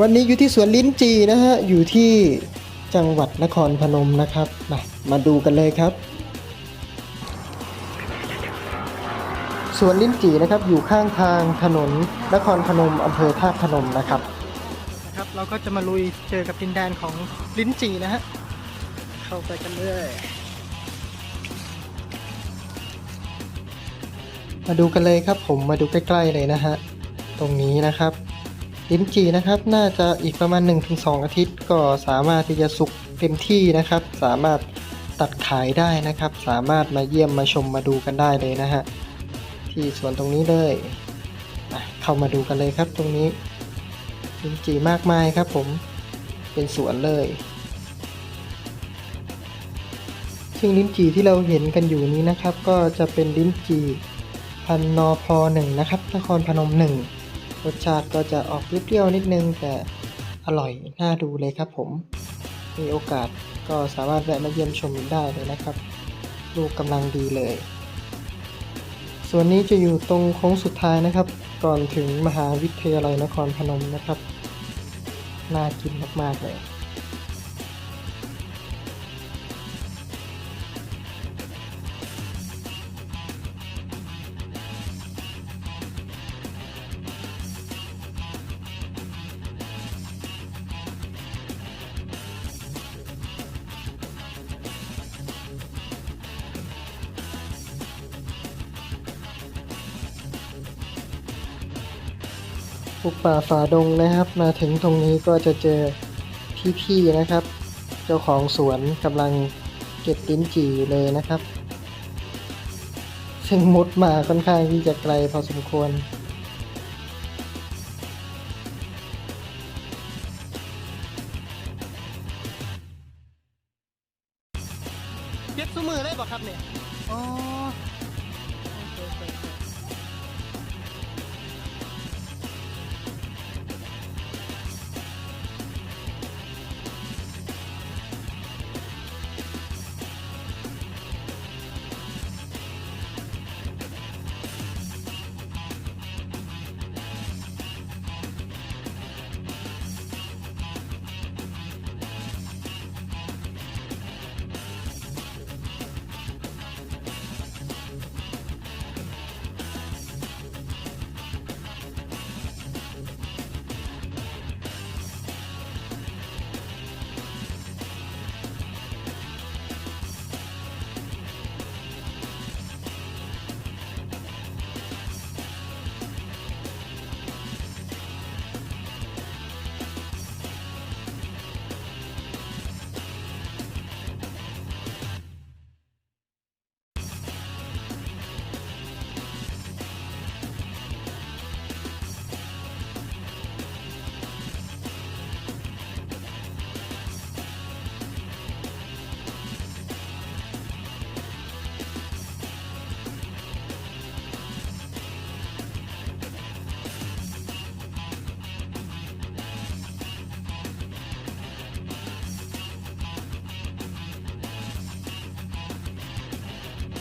วันนี้อยู่ที่สวนลิ้นจีนะฮะ อยู่ที่จังหวัดนครพนมนะครับ มามาดูกันเลยครับ สวนลิ้นจีนะครับอยู่ข้างทางถนนนครพนมอำเภอท่าตุพนมนะครับนะครับ เราก็จะมาลุยเจอกับดินแดนของลิ้นจีนะฮะ เข้าไปกันเลยมาดูกันเลยครับผมมาดูใกล้ ๆเลยนะฮะ ตรงนี้นะครับ ลิ้นจี่นะครับน่าจะอีกประมาณ 1-2 อาทิตย์ ก็สามารถที่จะสุกเต็มที่นะครับ สามารถตัดขายได้นะครับ สามารถมาเยี่ยมมาชมมาดูกันได้เลยนะฮะที่สวนตรงนี้เลยเข้ามาดูกันเลยครับ ตรงนี้ลิ้นจี่มากมายครับ ผมเป็นสวนเลย ซึ่งลิ้นจี่ที่เราเห็นกันอยู่นี้นะครับ ก็จะเป็นลิ้นจี่พันนอพอหนึ่งนะครับนครพนมหนึ่ง รสชาติก็จะออกเปรี้ยวๆนิดนึง แต่อร่อยน่าดูเลยครับผม มีโอกาสก็สามารถแวะมาเยี่ยมชมได้เลยนะครับ ลูกกำลังดีเลย ส่วนนี้จะอยู่ตรงโค้งสุดท้ายนะครับ ก่อนถึงมหาวิทยาลัยนครพนมนะครับ น่ากินมากๆเลย ปลูกป่าฝ่าดงนะครับ มาถึงตรงนี้ก็จะเจอพี่ๆนะครับ เจ้าของสวนกำลังเก็บลิ้นจี่อยู่เลยนะครับ ซึ่งมุดมาค่อนข้างที่จะไกลพอสมควร เก็บสมือได้ป่ะครับเนี่ยอ๋อโอ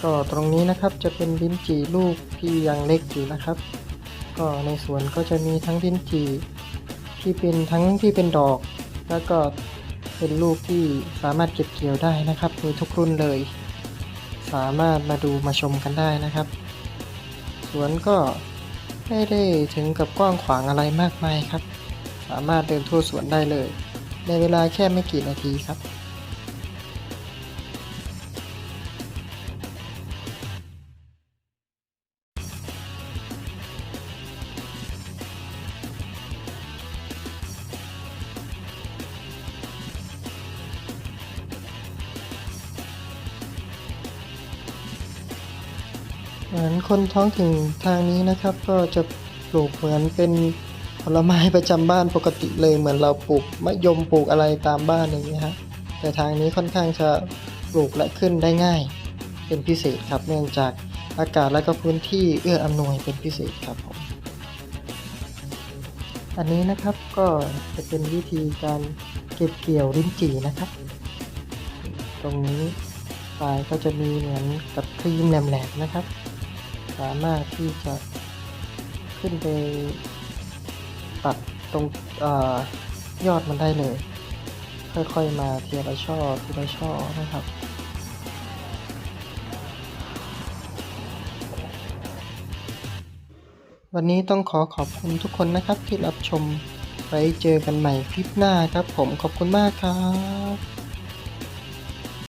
ก็ตรงนี้นะครับจะเป็นลิ้นจี่ลูกที่ยังเล็กอยู่นะครับ ก็ในสวนก็จะมีทั้งลิ้นจี่ที่เป็นทั้งที่เป็นดอก แล้วก็เป็นลูกที่สามารถเก็บเกี่ยวได้นะครับมีทุกรุ่นเลย สามารถมาดูมาชมกันได้นะครับ สวนก็ไม่ได้ถึงกับกว้างขวางอะไรมากมายครับ สามารถเดินทั่วสวนได้เลย ในเวลาแค่ไม่กี่นาทีครับ มือนคนท้องถิ่นทางนี้นะครับ ก็จะปลูกเหมือนเป็นผลไม้ประจำบ้านปกติเลยเหมือนเราปลูกมะยมปลูกอะไรตามบ้านอย่างนี้ยฮะแต่ทางนี้ค่อนข้างจะปลูกและขึ้นได้ง่าย เป็นพิเศษครับเนื่องจากอากาศและก็พื้นที่เอื้ออำนวยเป็นพิเศษครับผมอันนี้นะครับก็จะเป็นวิธีการเก็บเกี่ยวลิ้นจี่นะครับ ตรงนี้ปลายก็จะมีเหมือนกับครีมแหลมๆนะครับ สามารถที่จะขึ้นไปตัดตรงเอ่อยอดมันได้เลย ค่อยๆมาทีละช่อทีละช่อนะครับวันนี้ต้องขอขอบคุณทุกคนนะครับที่รับชม ไว้เจอกันใหม่คลิปหน้าครับผมขอบคุณมากครับ